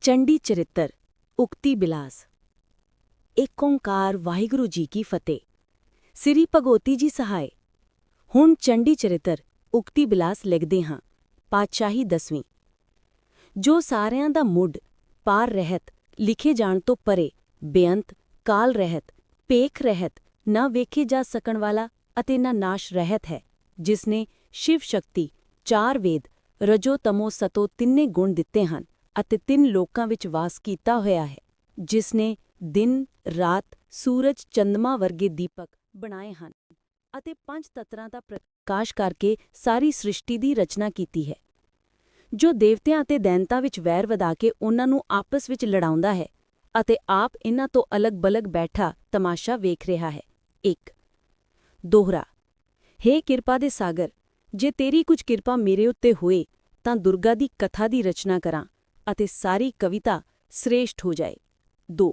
ਚੰਡੀ ਚਰਿੱਤਰ, ਉਕਤੀ ਬਿਲਾਸ। ਏਕ ਓੰਕਾਰ ਵਾਹਿਗੁਰੂ ਜੀ ਕੀ ਫਤਿਹ। ਸ੍ਰੀ ਭਗਵਤੀ ਜੀ ਸਹਾਇ। ਹੁਣ ਚੰਡੀ ਚਰਿੱਤਰ, ਉਕਤੀ ਬਿਲਾਸ ਲਿਖਦੇ ਹਾਂ, ਪਾਤਸ਼ਾਹੀ ਦਸਵੀਂ। ਜੋ ਸਾਰਿਆਂ ਦਾ ਮੁੱਢ, ਪਾਰ ਰਹਿਤ, ਲਿਖੇ ਜਾਣ ਤੋਂ ਪਰੇ, ਬੇਅੰਤ, ਕਾਲ ਰਹਿਤ ਪੇਖ ਰਹਿਤ, ਨਾ ਵੇਖੇ ਜਾ ਸਕਣ ਵਾਲਾ ਅਤੇ ਨਾ ਨਾਸ਼ ਰਹਿਤ ਹੈ ਜਿਸ ਨੇ ਸ਼ਿਵ ਸ਼ਕਤੀ, ਚਾਰ ਵੇਦ, ਰਜੋ ਤਮੋ ਸਤੋ ਤਿੰਨੇ ਗੁਣ ਦਿੱਤੇ ਹਨ। ਅਤੇ ਤਿੰਨ ਲੋਕਾਂ ਵਿੱਚ ਵਾਸ ਕੀਤਾ ਹੋਇਆ ਹੈ, ਜਿਸ ਨੇ ਦਿਨ, ਰਾਤ ਸੂਰਜ, ਚੰਦਮਾ ਵਰਗੇ ਦੀਪਕ ਬਣਾਏ ਹਨ ਅਤੇ ਪੰਜ ਤੱਤਰਾਂ ਦਾ ਪ੍ਰਕਾਸ਼ ਕਰਕੇ ਸਾਰੀ ਸ੍ਰਿਸ਼ਟੀ ਦੀ ਰਚਨਾ ਕੀਤੀ ਹੈ, ਜੋ ਦੇਵਤਿਆਂ ਅਤੇ ਦੈਂਤਾਂ ਵਿੱਚ ਵੈਰ ਵਧਾ ਕੇ ਉਹਨਾਂ ਨੂੰ ਆਪਸ ਵਿੱਚ ਲੜਾਉਂਦਾ ਹੈ ਅਤੇ ਆਪ ਇਹਨਾਂ ਤੋਂ ਅਲੱਗ-ਬਲਗ ਬੈਠਾ ਤਮਾਸ਼ਾ ਵੇਖ ਰਿਹਾ ਹੈ। 1 ਦੋਹਰਾ, ਹੇ ਕਿਰਪਾ ਦੇ ਸਾਗਰ, ਜੇ ਤੇਰੀ ਕੁਝ ਕਿਰਪਾ ਮੇਰੇ ਉੱਤੇ ਹੋਏ, ਤਾਂ ਦੁਰਗਾ ਦੀ ਕਥਾ ਦੀ ਰਚਨਾ ਕਰਾਂ। ਅਤੇ ਸਾਰੀ ਕਵਿਤਾ ਸ੍ਰੇਸ਼ਟ ਹੋ ਜਾਏ। 2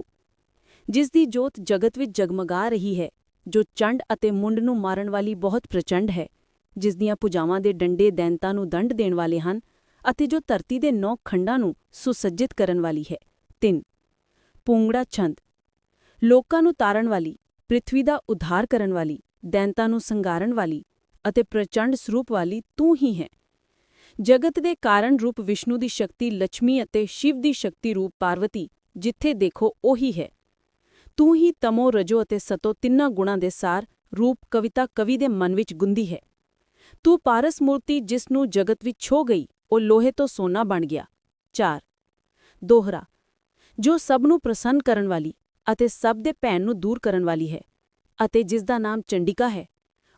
ਜਿਸ ਦੀ ਜੋਤ ਜਗਤ ਵਿੱਚ ਜਗਮਗਾ ਰਹੀ ਹੈ, ਜੋ ਚੰਡ ਅਤੇ ਮੁੰਡ ਨੂੰ ਮਾਰਨ ਵਾਲੀ ਬਹੁਤ ਪ੍ਰਚੰਡ ਹੈ ਜਿਸ ਦੀਆਂ ਭੁਜਾਵਾਂ ਦੇ ਡੰਡੇ ਦੈਂਤਾਂ ਨੂੰ ਦੰਡ ਦੇਣ ਵਾਲੇ ਹਨ ਅਤੇ ਜੋ ਧਰਤੀ ਦੇ ਨੌ ਖੰਡਾਂ ਨੂੰ ਸੁਸੱਜਿਤ ਕਰਨ ਵਾਲੀ ਹੈ। 3 ਪੂੰਗੜਾ ਛੰਦ, ਲੋਕਾਂ ਨੂੰ ਤਾਰਨ ਵਾਲੀ, ਪ੍ਰਿਥਵੀ ਦਾ ਉਧਾਰ ਕਰਨ ਵਾਲੀ ਦੈਂਤਾਂ ਨੂੰ ਸੰਗਾਰਨ ਵਾਲੀ ਅਤੇ ਪ੍ਰਚੰਡ ਸਰੂਪ ਵਾਲੀ ਤੂੰ ਹੀ ਹੈ। ਜਗਤ ਦੇ ਕਾਰਨ ਰੂਪ ਵਿਸ਼ਨੂੰ ਦੀ ਸ਼ਕਤੀ ਲక్ష్ਮੀ ਅਤੇ ਸ਼ਿਵ ਦੀ ਸ਼ਕਤੀ ਰੂਪ ਪਾਰਵਤੀ, ਜਿੱਥੇ ਦੇਖੋ ਉਹੀ ਹੈ। ਤੂੰ ਹੀ ਤਮੋ, ਰਜੋ ਅਤੇ ਸਤੋ ਤਿੰਨਾਂ ਗੁਣਾਂ ਦੇ ਸਾਰ ਰੂਪ ਕਵਿਤਾ ਕਵੀ ਦੇ ਮਨ ਵਿੱਚ ਗੁੰਦੀ ਹੈ। ਤੂੰ ਪਾਰਸ ਮੂਰਤੀ ਜਿਸ ਨੂੰ ਜਗਤ ਵਿੱਚ ਛੋ ਗਈ, ਉਹ ਲੋਹੇ ਤੋਂ ਸੋਨਾ ਬਣ ਗਿਆ। 4 ਦੋਹਰਾ, ਜੋ ਸਭ ਨੂੰ ਪ੍ਰਸੰਨ ਕਰਨ ਵਾਲੀ ਅਤੇ ਸਭ ਦੇ ਭੈਣ ਨੂੰ ਦੂਰ ਕਰਨ ਵਾਲੀ ਹੈ ਅਤੇ ਜਿਸ ਦਾ ਨਾਮ ਚੰਡਿਕਾ ਹੈ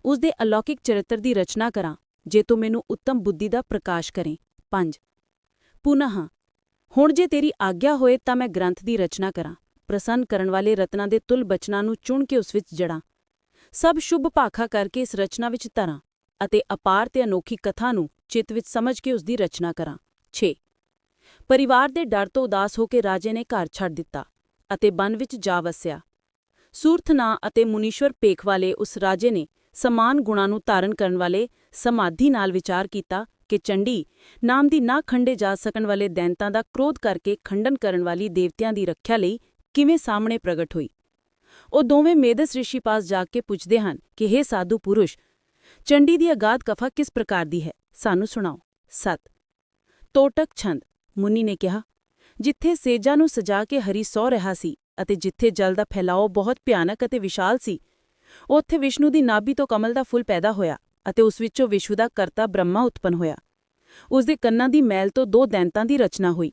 ਉਸ ਦੇ ਅਲੌਕਿਕ ਚਰਿੱਤਰ ਦੀ ਰਚਨਾ ਕਰਾਂ। ਜੇ ਤੂੰ ਮੈਨੂੰ ਉੱਤਮ ਬੁੱਧੀ ਦਾ ਪ੍ਰਕਾਸ਼ ਕਰੇ। 5 ਪੁਨः ਹੁਣ ਜੇ ਤੇਰੀ ਆਗਿਆ ਹੋਏ ਤਾਂ ਮੈਂ ਗ੍ਰੰਥ ਦੀ ਰਚਨਾ ਕਰਾਂ। ਪ੍ਰਸੰਨ ਕਰਨ ਵਾਲੇ ਰਤਨਾਂ ਦੇ ਤੁਲ ਬਚਨਾਂ ਨੂੰ ਚੁਣ ਕੇ ਉਸ ਵਿੱਚ ਜੜਾਂ। ਸਭ ਸ਼ੁਭ ਭਾਖਾ ਕਰਕੇ ਇਸ ਰਚਨਾ ਵਿੱਚ ਧਰਾਂ ਅਤੇ ਅਪਾਰ ਤੇ ਅਨੋਖੀ ਕਥਾ ਨੂੰ ਚਿੱਤ ਵਿੱਚ ਸਮਝ ਕੇ ਉਸ ਦੀ ਰਚਨਾ ਕਰਾਂ। 6 ਪਰਿਵਾਰ ਦੇ ਡਰ ਤੋਂ ਉਦਾਸ ਹੋ ਕੇ ਰਾਜੇ ਨੇ ਘਰ ਛੱਡ ਦਿੱਤਾ ਅਤੇ ਬਨ ਵਿੱਚ ਜਾ ਵਸਿਆ। ਸੂਰਥਨਾ ਅਤੇ ਮੁਨੀਸ਼ਵਰ ਪੇਖ ਵਾਲੇ ਉਸ ਰਾਜੇ ਨੇ ਸਮਾਨ ਗੁਣਾਂ ਨੂੰ ਧਾਰਨ ਕਰਨ ਵਾਲੇ ਸਮਾਧੀ ਨਾਲ ਵਿਚਾਰ ਕੀਤਾ ਕਿ ਚੰਡੀ ਨਾਮ ਦੀ ਨਾ ਖੰਡੇ ਜਾ ਸਕਣ ਵਾਲੇ ਦੈਂਤਾਂ ਦਾ ਕ੍ਰੋਧ ਕਰਕੇ ਖੰਡਨ ਕਰਨ ਵਾਲੀ ਦੇਵਤਿਆਂ ਦੀ ਰੱਖਿਆ ਲਈ ਕਿਵੇਂ ਸਾਹਮਣੇ ਪ੍ਰਗਟ ਹੋਈ। ਉਹ ਦੋਵੇਂ ਮੇਦਸ ਰਿਸ਼ੀ ਪਾਸ ਜਾ ਕੇ ਪੁੱਛਦੇ ਹਨ ਕਿ हे ਸਾਧੂ ਪੁਰਸ਼, ਚੰਡੀ ਦੀ ਅਗਾਧ ਕਫਾ ਕਿਸ ਪ੍ਰਕਾਰ ਦੀ ਹੈ? ਸਾਨੂੰ ਸੁਣਾਓ। 7 ਤੋਟਕ ਛੰਦ। ਮੁੰਨੀ ਨੇ ਕਿਹਾ। ਜਿੱਥੇ ਸੇਜਾਂ ਨੂੰ ਸਜਾ ਕੇ ਹਰੀ ਸੌ ਰਿਹਾ ਸੀ ਅਤੇ ਜਿੱਥੇ ਜਲ ਦਾ ਫੈਲਾਓ ਬਹੁਤ ਭਿਆਨਕ ਅਤੇ ਵਿਸ਼ਾਲ ਸੀ ਉੱਥੇ ਵਿਸ਼ਨੂੰ ਦੀ ਨਾਭੀ ਤੋਂ ਕਮਲ ਦਾ ਫੁੱਲ ਪੈਦਾ ਹੋਇਆ ਅਤੇ ਉਸ ਵਿੱਚੋਂ ਵਿਸ਼ੂ ਦਾ ਕਰਤਾ ਬ੍ਰਹਮਾ ਉਤਪਨ ਹੋਇਆ। ਉਸ ਦੇ ਕੰਨਾਂ ਦੀ ਮੈਲ ਤੋਂ ਦੋ ਦੈਂਤਾਂ ਦੀ ਰਚਨਾ ਹੋਈ।